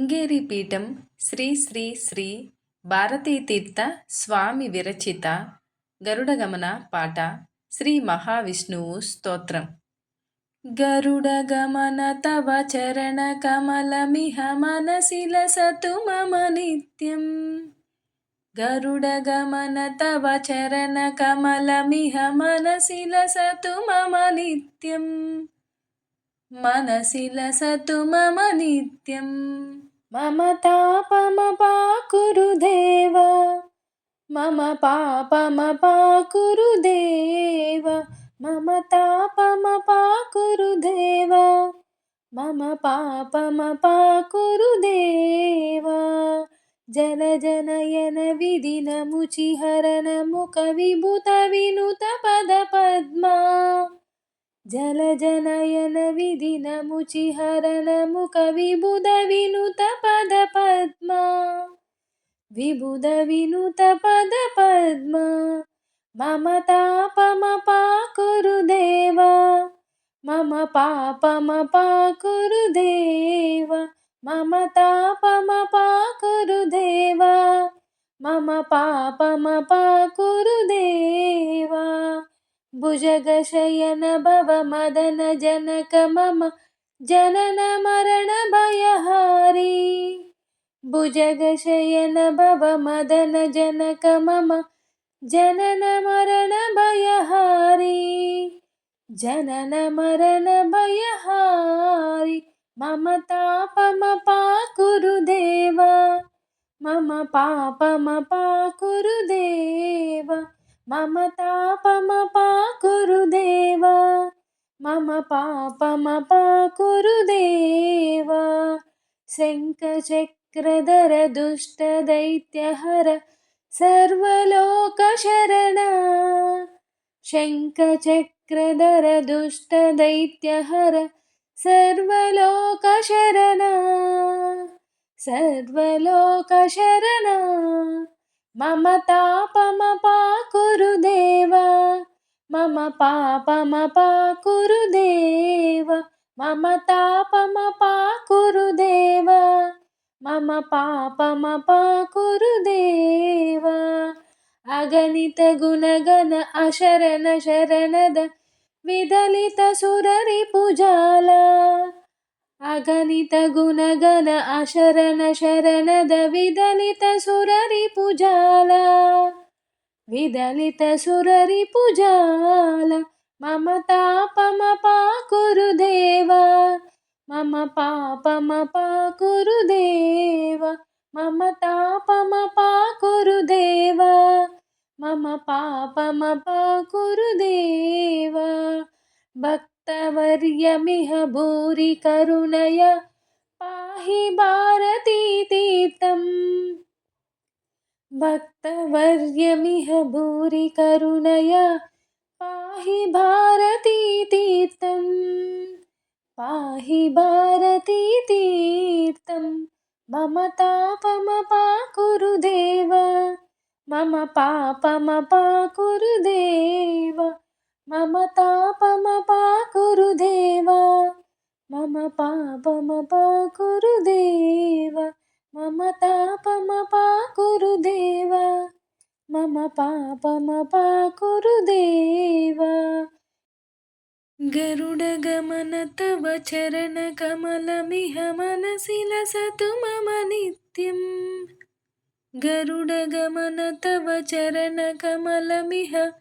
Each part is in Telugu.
శృంగేరి పీఠం శ్రీ శ్రీ శ్రీ భారతీతీర్థ స్వామి విరచిత గరుడగమన పాట శ్రీ మహావిష్ణువు స్తోత్రం. గరుడగమన తవ చరణ కమలమిహ మనసిలసతు మమ నిత్యం గరుడగమన తవ చరణ కమలమిహ మనసిలసతు మమ నిత్యం మనసి మమ నిత్యం మమ తాపమపాకురుదేవ మమ పాపమ పాపమపాకురుదేవ మమ తాపమ తాపమపాకురుదేవ మమ పాపమ పాపమపాకురుదేవ జలజనయన విధినముచిహరణ ముఖ విభుత వినుత పద పద్మా జలజనయన విధినముచిహరణముఖ విబుధ వినుత పద పద్మ. విబుధ వినుత పద పద్మ. మమ తాపమ పాకురు దేవ. మమ పాపమ భుజగశయన భవ మదన జనక మమ జనన మరణ భయహారి భుజగశయన భవ మదన జనక మమ జనన మరణ భయహారి జనన మరణ భయహారి మమ తాపమ పాకురు దేవ మమ मम तापमपाकुरुदेव। मम पापमपाकुरुदेव। शङ्खचक्रधर दुष्टदैत्यहर सर्वलोकशरण। शङ्खचक्रधर दुष्टदैत्यहर सर्वलोकशरण। सर्वलोकशरण। దుష్టదైత్యహర సర్వలోకశరణ సర్వలోకశరణ మమ తాపమపాకురుదేవ మమ పాపమపాకురుదేవ మమ తాపమపాకురుదేవ మమ పాపమపాకురుదేవ అగణిత గుణగణ అశరణ శరణద విదలిత సురరి పుజాల ಅಗಣಿತ ಗುಣಗಣ ಅಶರಣ ಶರಣದ ವಿದಲಿತ ಸುರರಿ ಪೂಜಾಲ. ವಿದಲಿತ ಸುರರಿ ಪೂಜಾಲ. ಮಮ ತಾಪಮ ಪಾ ಕುರುದೇವ. ಮಮ ಪಾಪಮ ಪಾ ಕುರುದೇವ. ಮಮ ತಾಪಮ ಪಾ ಕುರುದೇವ. ಮಮ ಪಾಪಮ ಪಾ ಕುರುದೇವ. ಭಕ್ತ भक्तवर्यमिह भूरि करुणय। पाहि भारतीतीर्थम् भक्तवर्यमिह भूरि करुणय। पाहि भारतीतीर्थम् पाहि भारतीतीर्थं मम तापमपाकुरुदेव मम पापमपाकुरुदेव మమ తాపమ తాపమపాకురుదేవ మమ పాపమ పాపమపాకురుదేవ మమ తాపమ తాపమపాకురుదేవ మమ పాపమ పాపమపాకురుదేవ గరుడగమన తవ చరణ కమలమిహ మనసిల సతు మమ నిత్యం. గరుడగమన తవ చరణ కమలమిహ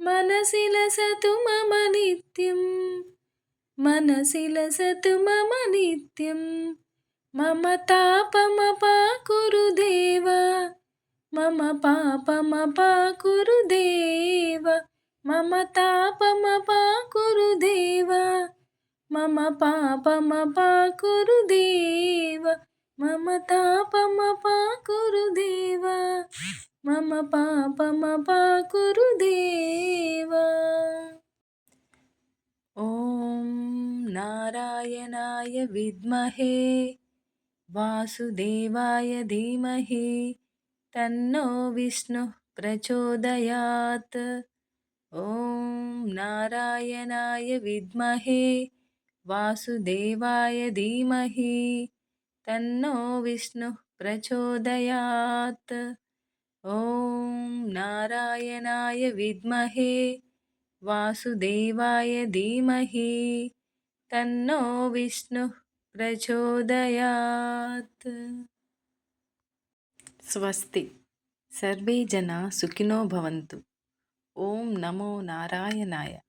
మనసిలసతు మమ నిత్యం మనసిలసతు మమ నిత్యం మమ తాపమపాకురు దేవ. మమ పాపమపాకురు దేవ. మమ తాపమపాకురు దేవ. మమ పాపమపాకురు దేవ. मम पापम पाकुरुदेव मम पापम पा ॐ नारायणाय विद्महे वासुदेवाय धीमहि तन्नो विष्णुः प्रचोदयात्। ॐ नारायणाय विद्महे वासुदेवाय धीमहि तन्नो विष्णुः प्रचोदयात् ॐ नारायणाय विद्महे वासुदेवाय धीमहि तन्नो विष्णुः प्रचोदयात् स्वस्ति सर्वे जना सुखिनो भवन्तु ॐ नमो नारायणाय